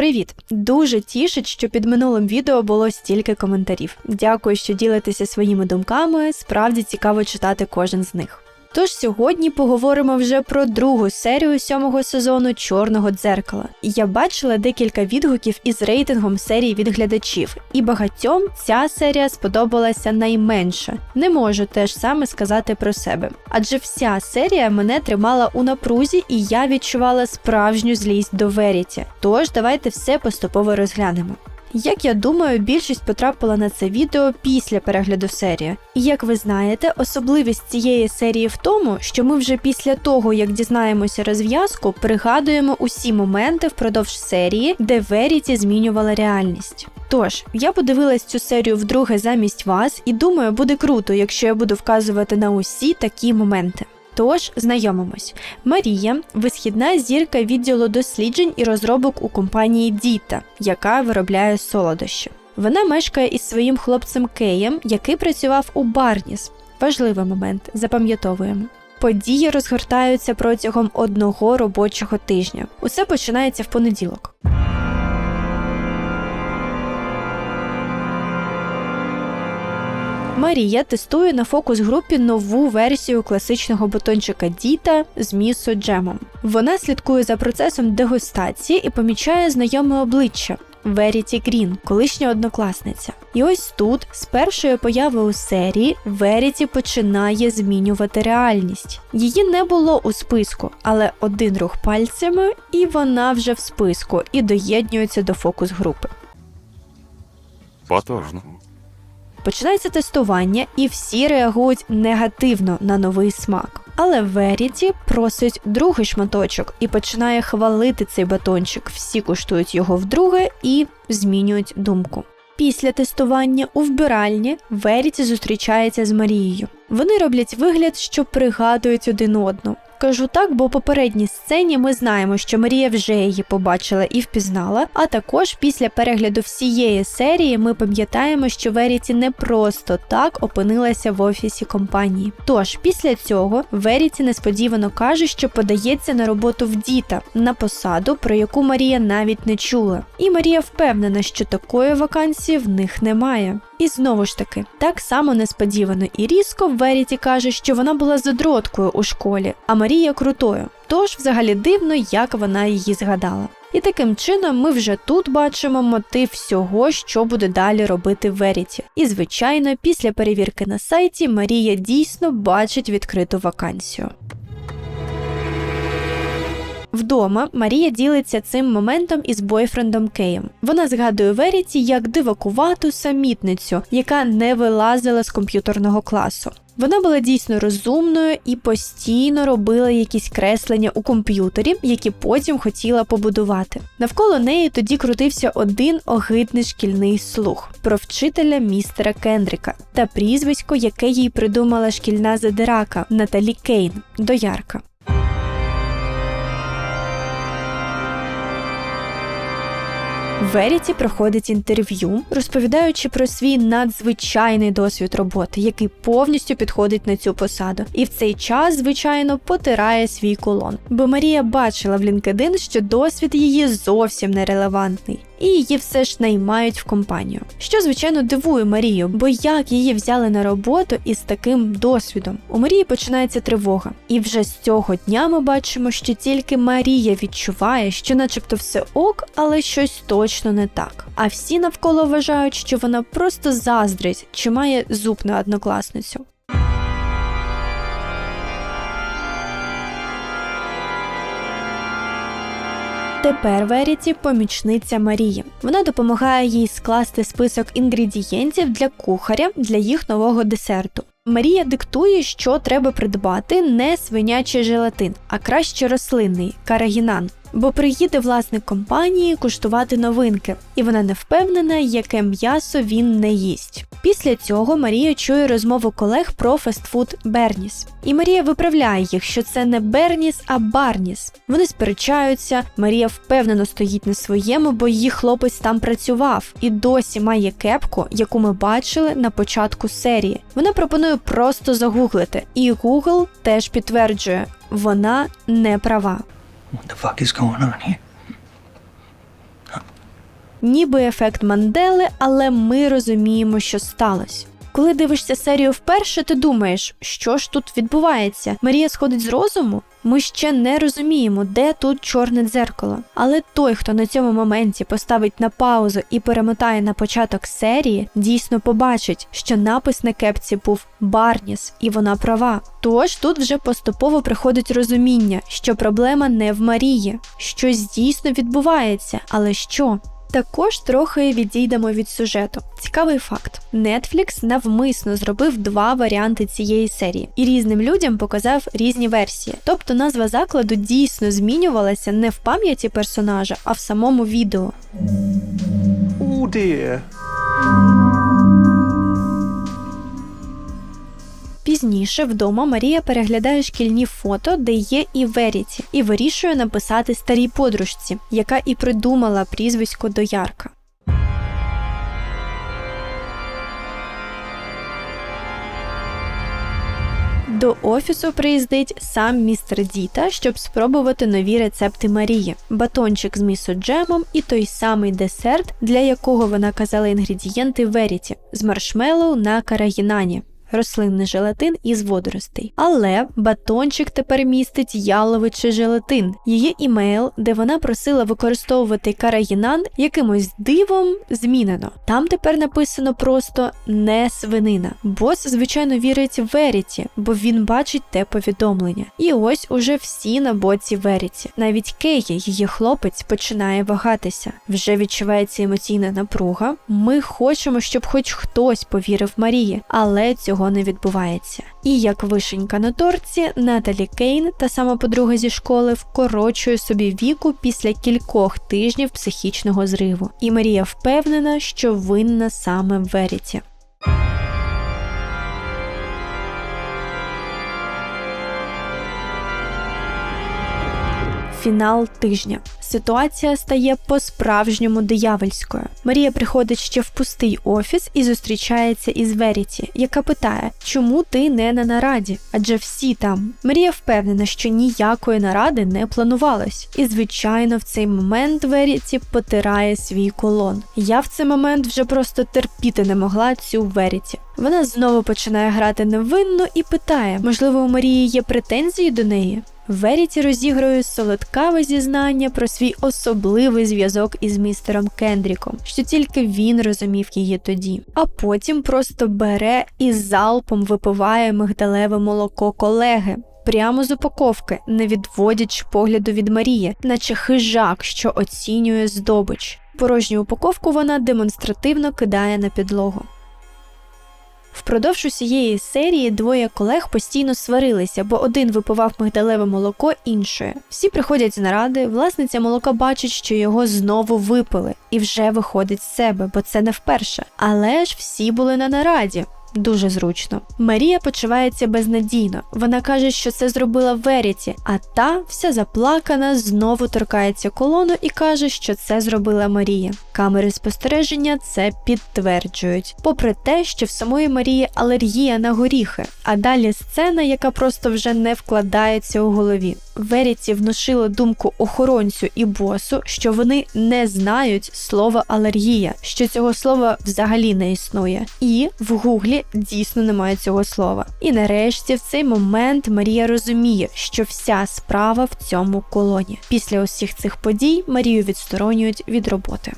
Привіт! Дуже тішить, що під минулим відео було стільки коментарів. Дякую, що ділитеся своїми думками. Справді цікаво читати кожен з них. Тож сьогодні поговоримо вже про другу серію сьомого сезону Чорного дзеркала. Я бачила декілька відгуків із рейтингом серії від глядачів, і багатьом ця серія сподобалася найменше. Не можу теж саме сказати про себе. Адже вся серія мене тримала у напрузі, і я відчувала справжню злість до Веріті. Тож давайте все поступово розглянемо. Як я думаю, більшість потрапила на це відео після перегляду серії. І як ви знаєте, особливість цієї серії в тому, що ми вже після того, як дізнаємося розв'язку, пригадуємо усі моменти впродовж серії, де Веріті змінювала реальність. Тож, я подивилась цю серію вдруге замість вас, і думаю, буде круто, якщо я буду вказувати на усі такі моменти. Тож знайомимось. Марія висхідна зірка відділу досліджень і розробок у компанії Діта, яка виробляє солодощі. Вона мешкає із своїм хлопцем Кеєм, який працював у Барніс. Важливий момент, запам'ятовуємо. Події розгортаються протягом одного робочого тижня. Усе починається в понеділок. Марія тестує на фокус групі нову версію класичного батончика Діта з місо джемом. Вона слідкує за процесом дегустації і помічає знайоме обличчя. Веріті Грін, колишня однокласниця. І ось тут, з першої появи у серії, Веріті починає змінювати реальність. Її не було у списку, але один рух пальцями, і вона вже в списку і доєднюється до фокус групи. Потужно. Починається тестування, і всі реагують негативно на новий смак. Але Веріті просить другий шматочок і починає хвалити цей батончик. Всі куштують його вдруге і змінюють думку. Після тестування у вбиральні Веріті зустрічається з Марією. Вони роблять вигляд, що пригадують один одну. Кажу так, бо попередній сцені ми знаємо, що Марія вже її побачила і впізнала. А також після перегляду всієї серії ми пам'ятаємо, що Веріті не просто так опинилася в офісі компанії. Тож після цього Веріті несподівано каже, що подається на роботу в діта на посаду, про яку Марія навіть не чула. І Марія впевнена, що такої вакансії в них немає. І знову ж таки, так само несподівано і різко Веріті каже, що вона була задроткою у школі, а Марія крутою. Тож, взагалі, дивно, як вона її згадала. І таким чином ми вже тут бачимо мотив всього, що буде далі робити Веріті. І, звичайно, після перевірки на сайті Марія дійсно бачить відкриту вакансію. Вдома Марія ділиться цим моментом із бойфрендом Кеєм. Вона згадує Веріті як дивакувату самітницю, яка не вилазила з комп'ютерного класу. Вона була дійсно розумною і постійно робила якісь креслення у комп'ютері, які потім хотіла побудувати. Навколо неї тоді крутився один огидний шкільний слух про вчителя містера Кендріка та прізвисько, яке їй придумала шкільна задирака Наталі Кейн доярка. Веріті проходить інтерв'ю, розповідаючи про свій надзвичайний досвід роботи, який повністю підходить на цю посаду. І в цей час, звичайно, потирає свій колон. Бо Марія бачила в LinkedIn, що досвід її зовсім нерелевантний. І її все ж наймають в компанію. Що, звичайно, дивує Марію, бо як її взяли на роботу із таким досвідом? У Марії починається тривога. І вже з цього дня ми бачимо, що тільки Марія відчуває, що, начебто, все ок, але щось точно не так. А всі навколо вважають, що вона просто заздрить чи має зуб на однокласницю. Тепер Веріті помічниця Марії. Вона допомагає їй скласти список інгредієнтів для кухаря для їх нового десерту. Марія диктує, що треба придбати не свинячий желатин, а краще рослинний карагінан. Бо приїде власник компанії куштувати новинки, і вона не впевнена, яке м'ясо він не їсть. Після цього Марія чує розмову колег про фастфуд Берніс. І Марія виправляє їх, що це не Берніс, а Барніс. Вони сперечаються. Марія впевнено стоїть на своєму, бо її хлопець там працював і досі має кепку, яку ми бачили на початку серії. Вона пропонує просто загуглити, і Google теж підтверджує, вона не права. What the fuck is going on here? Ніби ефект Мандели, але ми розуміємо, що сталося. Коли дивишся серію вперше, ти думаєш, що ж тут відбувається? Марія сходить з розуму? Ми ще не розуміємо, де тут чорне дзеркало. Але той, хто на цьому моменті поставить на паузу і перемотає на початок серії, дійсно побачить, що напис на кепці був Барніс, і вона права. Тож тут вже поступово приходить розуміння, що проблема не в Марії, щось дійсно відбувається, але що? Також трохи відійдемо від сюжету. Цікавий факт: Netflix навмисно зробив два варіанти цієї серії і різним людям показав різні версії. Тобто назва закладу дійсно змінювалася не в пам'яті персонажа, а в самому відео. Oh dear. Пізніше вдома Марія переглядає шкільні фото, де є і Веріті, і вирішує написати старій подружці, яка і придумала прізвисько Доярка. До офісу приїздить сам містер Діта, щоб спробувати нові рецепти Марії: батончик з місоджемом і той самий десерт, для якого вона казала інгредієнти Веріті з маршмеллоу на карагінані рослинний желатин із водоростей. Але батончик тепер містить яловичий желатин. Її імейл, де вона просила використовувати карагінан, якимось дивом змінено. Там тепер написано просто не свинина. Бос, звичайно, вірить Веріті, бо він бачить те повідомлення. І ось уже всі на боці Веріті. Навіть Кея, її хлопець, починає вагатися. Вже відчувається емоційна напруга. Ми хочемо, щоб хоч хтось повірив Марії, але цього цього не відбувається. І як вишенька на торці, Наталі Кейн, та сама подруга зі школи, вкорочує собі віку після кількох тижнів психічного зриву. І Марія впевнена, що винна саме в Веріті. Фінал тижня. Ситуація стає по-справжньому диявольською. Марія приходить ще в пустий офіс і зустрічається із Веріті, яка питає, чому ти не на нараді? Адже всі там. Марія впевнена, що ніякої наради не планувалось. І, звичайно, в цей момент Веріті потирає свій колон. Я в цей момент вже просто терпіти не могла цю Веріті. Вона знову починає грати невинно і питає: можливо, у Марії є претензії до неї? Веріті розігрує солодкаве зізнання про свій особливий зв'язок із містером Кендріком, що тільки він розумів її тоді, а потім просто бере і залпом випиває мигдалеве молоко колеги. Прямо з упаковки, не відводячи погляду від Марії, наче хижак, що оцінює здобич. Порожню упаковку вона демонстративно кидає на підлогу. Впродовж усієї серії двоє колег постійно сварилися, бо один випивав мигдалеве молоко іншої. Всі приходять з наради, власниця молока бачить, що його знову випили, і вже виходить з себе, бо це не вперше. Але ж всі були на нараді. Дуже зручно. Марія почувається безнадійно. Вона каже, що це зробила Веріті, а та, вся заплакана, знову торкається колону і каже, що це зробила Марія. Камери спостереження це підтверджують, попри те, що в самої Марії алергія на горіхи, а далі сцена, яка просто вже не вкладається у голові. Веріті внушило думку охоронцю і босу, що вони не знають слова алергія, що цього слова взагалі не існує. І в гуглі дійсно немає цього слова. І нарешті в цей момент Марія розуміє, що вся справа в цьому колоні. Після усіх цих подій Марію відсторонюють від роботи.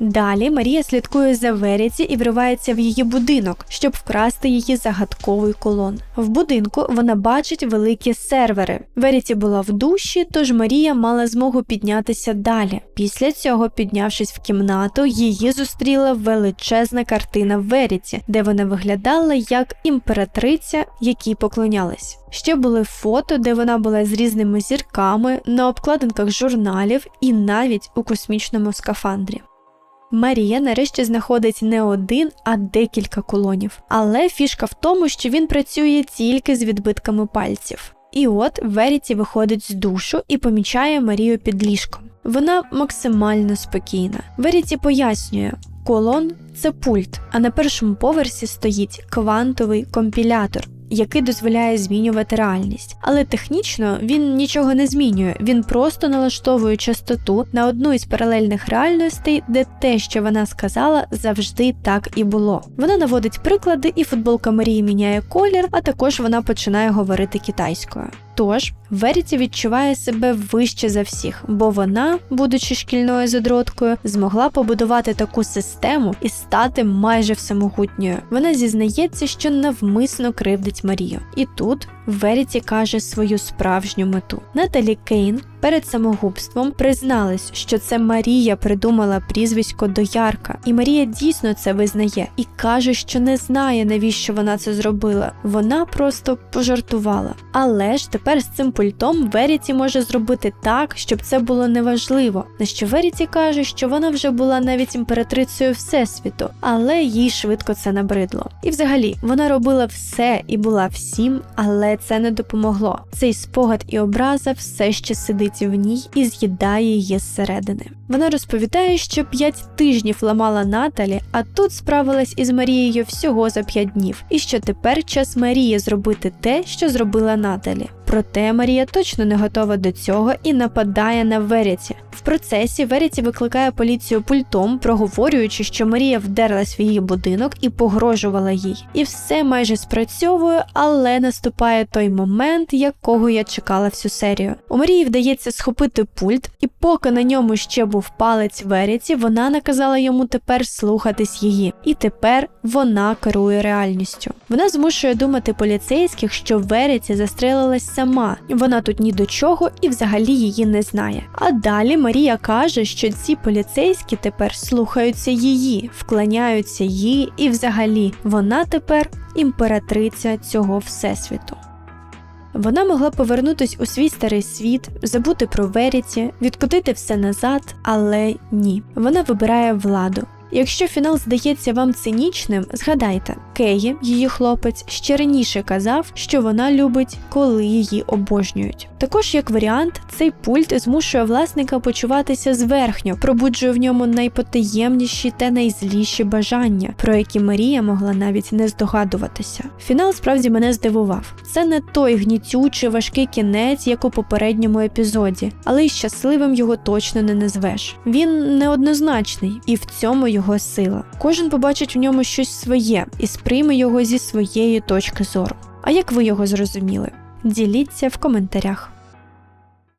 Далі Марія слідкує за Веріті і вривається в її будинок, щоб вкрасти її загадковий колон. В будинку вона бачить великі сервери. Веріті була в душі, тож Марія мала змогу піднятися далі. Після цього, піднявшись в кімнату, її зустріла величезна картина Веріті, де вона виглядала як імператриця, якій поклонялись. Ще були фото, де вона була з різними зірками, на обкладинках журналів і навіть у космічному скафандрі. Марія нарешті знаходить не один, а декілька колонів. Але фішка в тому, що він працює тільки з відбитками пальців. І от Веріті виходить з душу і помічає Марію під ліжком. Вона максимально спокійна. Веріті пояснює, колон це пульт, а на першому поверсі стоїть квантовий компілятор. Який дозволяє змінювати реальність. Але технічно він нічого не змінює, він просто налаштовує частоту на одну із паралельних реальностей, де те, що вона сказала, завжди так і було. Вона наводить приклади, і футболка Марії міняє колір, а також вона починає говорити китайською. Тож Веріті відчуває себе вище за всіх, бо вона, будучи шкільною задроткою, змогла побудувати таку систему і стати майже всемогутньою. Вона зізнається, що навмисно кривдить Марію. І тут Веріті каже свою справжню мету. Наталі Кейн перед самогубством призналась, що це Марія придумала прізвисько Доярка, і Марія дійсно це визнає і каже, що не знає, навіщо вона це зробила. Вона просто пожартувала. Але ж тепер з цим пультом Веріті може зробити так, щоб це було неважливо. На що Веріті каже, що вона вже була навіть імператрицею Всесвіту, але їй швидко це набридло. І взагалі вона робила все і була всім, але це не допомогло. Цей спогад і образа все ще сидить в ній і з'їдає її зсередини. Вона розповідає, що п'ять тижнів ламала Наталі, а тут справилась із Марією всього за п'ять днів, і що тепер час Марії зробити те, що зробила Наталі. Проте Марія точно не готова до цього і нападає на Веріті. В процесі Веріті викликає поліцію пультом, проговорюючи, що Марія вдерлась в її будинок і погрожувала їй. І все майже спрацьовує, але наступає той момент, якого я чекала всю серію. У Марії вдається схопити пульт, і поки на ньому ще був палець Веріті, вона наказала йому тепер слухатись її. І тепер вона керує реальністю. Вона змушує думати поліцейських, що Веріті застрелилась сама. Вона тут ні до чого і взагалі її не знає. А далі Марія каже, що ці поліцейські тепер слухаються її, вклоняються їй, і взагалі вона тепер імператриця цього всесвіту. Вона могла повернутись у свій старий світ, забути про Веріті, відкотити все назад, але ні. Вона вибирає владу. Якщо фінал здається вам цинічним, згадайте, Кеї, її хлопець, ще раніше казав, що вона любить, коли її обожнюють. Також, як варіант, цей пульт змушує власника почуватися зверхньо, пробуджує в ньому найпотаємніші та найзліші бажання, про які Марія могла навіть не здогадуватися. Фінал справді мене здивував. Це не той гнітючий важкий кінець, як у попередньому епізоді, але й щасливим його точно не назвеш. Він неоднозначний, і в цьому його сила. Кожен побачить в ньому щось своє і сприйме його зі своєї точки зору. А як ви його зрозуміли? Діліться в коментарях.